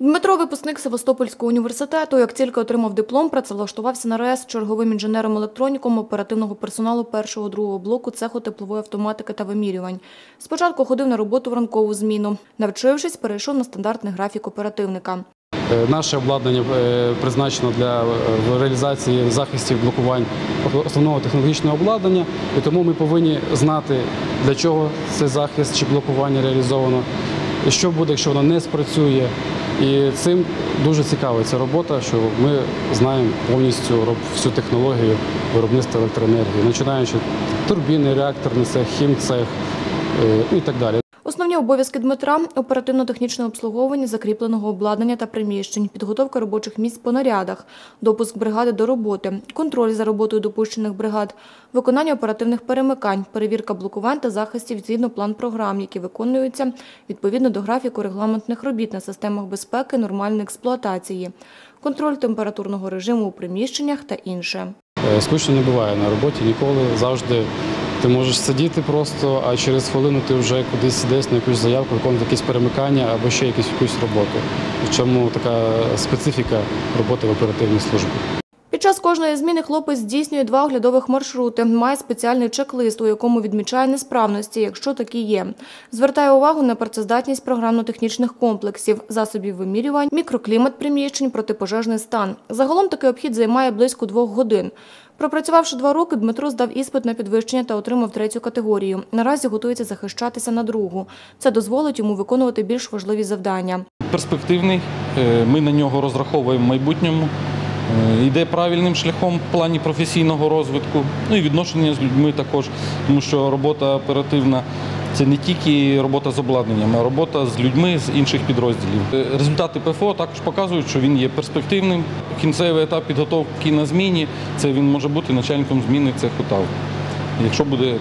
Дмитро, випускник Севастопольського університету, як тільки отримав диплом, працевлаштувався на РЕС черговим інженером-електроніком оперативного персоналу першого другого блоку цеху теплової автоматики та вимірювань. Спочатку ходив на роботу в ранкову зміну. Навчившись, перейшов на стандартний графік оперативника. Е, Наше обладнання е, призначено для е, реалізації захистів блокувань основного технологічного обладнання, і тому ми повинні знати, для чого цей захист чи блокування реалізовано, що буде, якщо воно не спрацює. І цим дуже цікава ця робота, що ми знаємо повністю всю технологію виробництва електроенергії, починаючи турбіни, реакторний цех, хімцех е, і так далі. Обов'язки Дмитра – оперативно-технічне обслуговування закріпленого обладнання та приміщень, підготовка робочих місць по нарядах, допуск бригади до роботи, контроль за роботою допущених бригад, виконання оперативних перемикань, перевірка блокувань та захистів згідно план-програм, які виконуються відповідно до графіку регламентних робіт на системах безпеки нормальної експлуатації, контроль температурного режиму у приміщеннях та інше. Е, Скучно не буває на роботі ніколи. Завжди ти можеш сидіти просто, а через хвилину ти вже кудись десь на якусь заявку, виконувати якісь перемикання або ще якусь роботу. В чому така специфіка роботи в оперативній службі. Під час кожної зміни хлопець здійснює два оглядових маршрути. Має спеціальний чек-лист, у якому відмічає несправності, якщо такі є. Звертає увагу на працездатність програмно-технічних комплексів, засобів вимірювань, мікроклімат приміщень, протипожежний стан. Загалом такий обхід займає близько двох годин. Пропрацювавши два роки, Дмитро здав іспит на підвищення та отримав третю категорію. Наразі готується захищатися на другу. Це дозволить йому виконувати більш важливі завдання. перспективний. е, Ми на нього розраховуємо в майбутньому. Е, Йде правильним шляхом в плані професійного розвитку, ну і відношення з людьми також, тому що робота оперативна це не тільки робота з обладнанням, а робота з людьми з інших підрозділів. Е, Результати ПФО також показують, що він є перспективним. Кінцевий етап підготовки на зміні це він може бути начальником зміни цеху ТАВ, якщо буде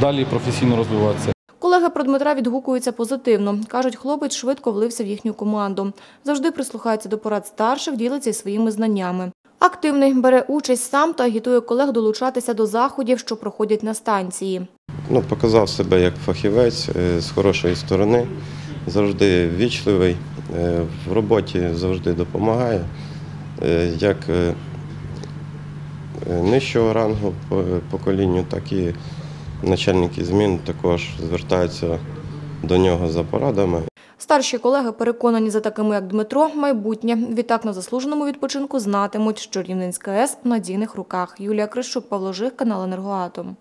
далі професійно розвиватися. Колеги про Дмитра відгукуються позитивно. Кажуть, хлопець швидко влився в їхню команду. Завжди прислухається до порад старших, ділиться своїми знаннями. Активний, бере участь сам та агітує колег долучатися до заходів, що проходять на станції. Ну, показав себе як фахівець е, з хорошої сторони, завжди ввічливий, е, в роботі завжди допомагає. Е, Як нижчого рангу по поколінню, так і начальники змін також звертаються до нього за порадами. Старші колеги переконані за такими, як Дмитро, майбутнє. Відтак на заслуженому відпочинку знатимуть, що Рівненська АЕС в надійних руках. Юлія Крищук, Павло Жих, канал «Енергоатом».